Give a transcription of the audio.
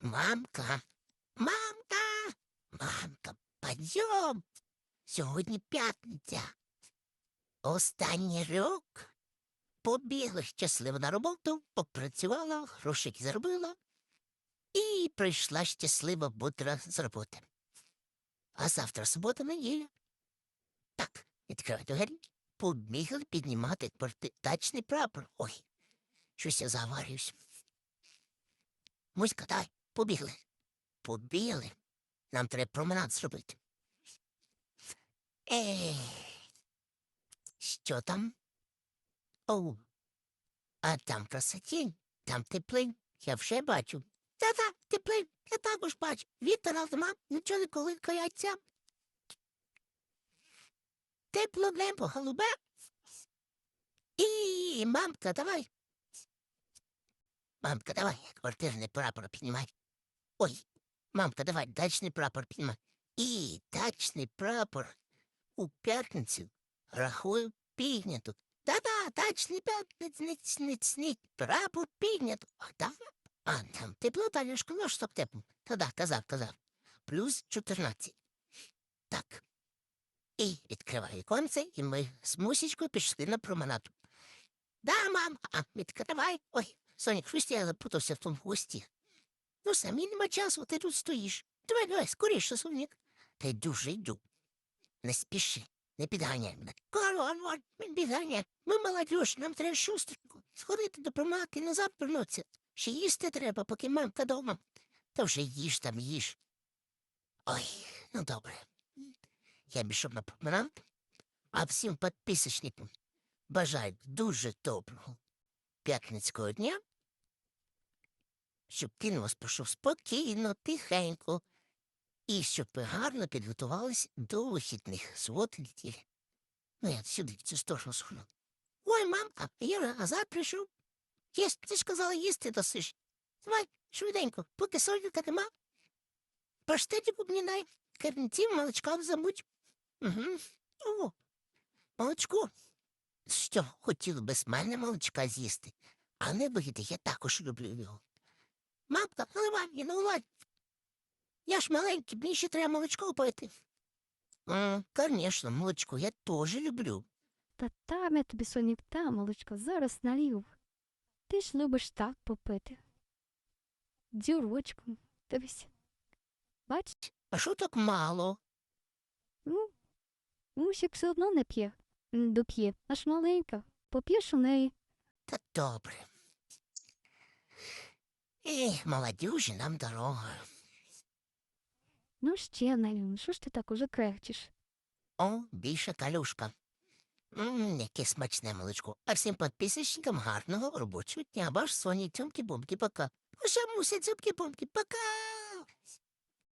Мамка, мамка, мамка, подйом. Сьогодні п'ятниця. Останній рок. Побігла щасливо на роботу, попрацювала, грошики заробила і прийшла щаслива бутра з роботи. А завтра субота неділя. Так, відкривай двері, побігли піднімати дачний прапор. Ой, щось я заварююсь. Муська, дай, побігли. Побігли. Нам треба променад зробити. Ей, що там? Оу, а там красотінь, там теплинь, я вже бачу. Та-та, теплинь, я також бачу. Вітера нема, нічого не коликається. Тепло небо, голубе. І, мамка, давай. Мамка, давай, квартирний прапор піднімай. Ой, мамка, давай, дачний прапор піднімай. І дачний прапор у п'ятницю рахую піднято. Та-да, дачний п'ятницний прапор піднято. А, да? а там тепло, Танюшко, ну що тепло. Та-да, казав, казав. Плюс 14. Так. І відкриваю віконце, і ми з мусічкою пішли на променаду. Да, мам, а відкривай. Ой, Сонік, щось я запутався в тому гості. Ну, самі нема часу, ти тут стоїш. Давай, давай, скоріше, Сонік. Та й дуже йду. Не спіши, не підганяй мене. Корон, вон, він підганяє. Ми молодіж, нам треба шустренько. Сходити до промаки, назад вернутися. Ще їсти треба, поки мамка дома. Та вже їж там, їж. Ой, ну добре. Я пішов на променад, а всім підписочникам бажаю дуже доброго п'ятницького дня, щоб кін вас пройшов спокійно, тихенько, і щоб ви гарно підготувались до вихідних суботи неділі. Ну, я сюди, цю сторону схожу. Ой, мамка, а завтра прийшов. Єс, ти ж казала, їсти досиш. Давай, швиденько, поки сонька нема. Паштетику мені дай, карнітів, молочка забудь. Угу. О, молочко. Що, хотіли без мене молочка з'їсти, а не вийде, я також люблю його. Мамка, наливай мені, наливай. Я ж маленький, мені ще треба молочко пити. М, Конечно, молочко я теж люблю. Та там я тобі сонік та молочко зараз налів. Ти ж любиш так попити. Дюрочку, дивись. Бач, А що так мало? ну, Мусік все одно не п'є. Доп'є, аж маленька. Поп'єш у неї. Та добре. Ех, молодюжі нам дорога. Ну ще налю, що ж ти так уже крехчеш? О, більше калюшка. Ммм, яке смачне молочко. А всім підписочникам гарного робочого дня. Ваш Соні, цьомки-бомки, пока. Ваша муся, цьомки-бомки, пока.